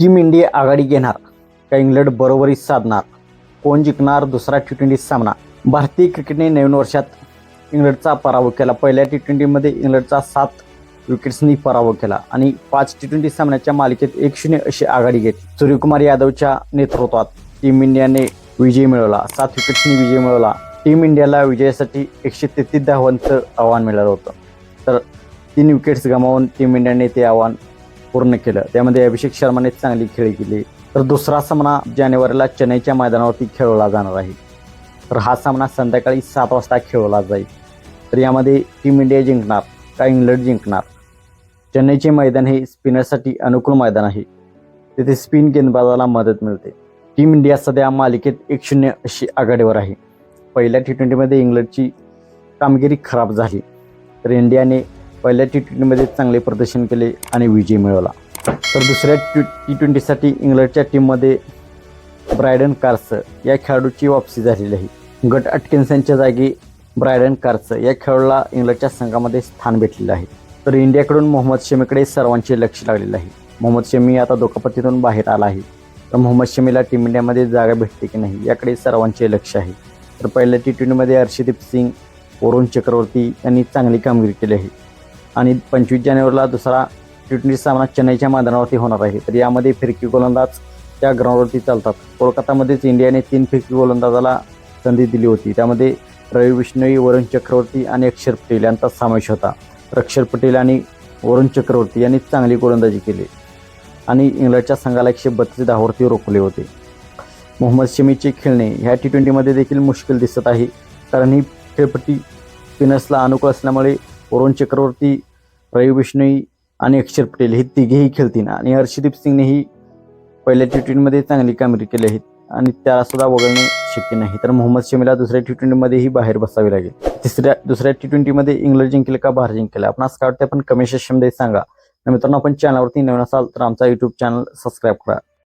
Team India आघाडी घेणार का England बरोबरी साधणार कोण जिंकणार दुसरा टी ट्वेंटी सामना? भारतीय क्रिकेटने नवीन वर्षात इंग्लंडचा पराभव केला. पहिल्या टी ट्वेंटीमध्ये इंग्लंडचा सात विकेट्सनी पराभव केला आणि पाच टी ट्वेंटी सामन्याच्या मालिकेत एक शून्य अशी आघाडी घेतली सूर्यकुमार यादवच्या नेतृत्वात टीम इंडियाने विजय मिळवला. सात विकेट्सनी विजय मिळवला. टीम इंडियाला विजयासाठी एकशे तेहतीस धावांचं आव्हान मिळालं होतं. तर तीन विकेट्स गमावून टीम इंडियाने ते आव्हान पूर्ण केलं. त्यामध्ये अभिषेक शर्माने चांगली खेळी केली. तर दुसरा सामना जानेवारीला चेन्नईच्या मैदानावरती खेळवला जाणार आहे. तर हा सामना संध्याकाळी सात वाजता खेळवला जाईल. तर यामध्ये टीम इंडिया जिंकणार का इंग्लंड जिंकणार? चेन्नईचे मैदान हे स्पिनरसाठी अनुकूल मैदान आहे. तिथे स्पिन गेंदबाजाला मदत मिळते. टीम इंडिया सध्या मालिकेत एक शून्य अशी आघाडीवर आहे. पहिल्या टी ट्वेंटीमध्ये इंग्लंडची कामगिरी खराब झाली. तर इंडियाने पहिल्या टी ट्वेंटीमध्ये चांगले प्रदर्शन केले आणि विजय मिळवला. तर दुसऱ्या टी टी ट्वेंटीसाठी इंग्लंडच्या टीममध्ये ब्रायडन कार्स या खेळाडूची वापसी झालेली आहे. गट अटकिन्सनच्या जागी ब्रायडन कार्स या खेळाडूला इंग्लंडच्या संघामध्ये स्थान भेटलेलं आहे. तर इंडियाकडून मोहम्मद शमीकडे सर्वांचे लक्ष लागलेलं आहे. मोहम्मद शमी आता दुखापतीतून बाहेर आला आहे. तर मोहम्मद शमीला टीम इंडियामध्ये जागा भेटते की नाही याकडे सर्वांचे लक्ष आहे. तर पहिल्या टी ट्वेंटीमध्ये हर्षदीप सिंग वरुण चक्रवर्ती यांनी चांगली कामगिरी केली आहे. आणि पंचवीस जानेवारीला दुसरा टी ट्वेंटी सामना चेन्नईच्या मैदानावरती होणार आहे. तर यामध्ये फिरकी गोलंदाज त्या ग्राउंडवरती चालतात. कोलकातामध्येच इंडियाने तीन फिरकी गोलंदाजाला संधी दिली होती. त्यामध्ये रवी विष्णवी वरुण चक्रवर्ती आणि अक्षर पटेल यांचा समावेश होता. तर अक्षर पटेल आणि वरुण चक्रवर्ती यांनी चांगली गोलंदाजी केली आणि इंग्लंडच्या संघाला एकशे बत्तीस धावावरती रोखले होते. मोहम्मद शमीचे खेळणे ह्या टी ट्वेंटीमध्ये देखील मुश्किल दिसत आहे. कारण ही खेळपट्टी स्पिनर्सला अनुकूल असल्यामुळे वरुण चक्रवर्ती रवी बिश्नोई आणि अक्षर पटेल हे तिघेही खेळतील. आणि हर्षदीप सिंगनेही पहिल्या टी ट्वेंटीमध्ये चांगली कामगिरी केली आहे. आणि त्याला सुद्धा वगळणे शक्य नाही. तर मोहम्मद शमीला दुसऱ्या टी ट्वेंटीमध्येही बाहेर बसावे लागेल. तिसऱ्या दुसऱ्या टी ट्वेंटीमध्ये इंग्लंड जिंकले का भारत जिंकले? आपण काय वाटतं आपण कमेंट सेक्शनमध्ये सांगा. मित्रांनो आपण चॅनलवरती नवीन असाल तर आमचा युट्यूब चॅनल सबस्क्राईब करा.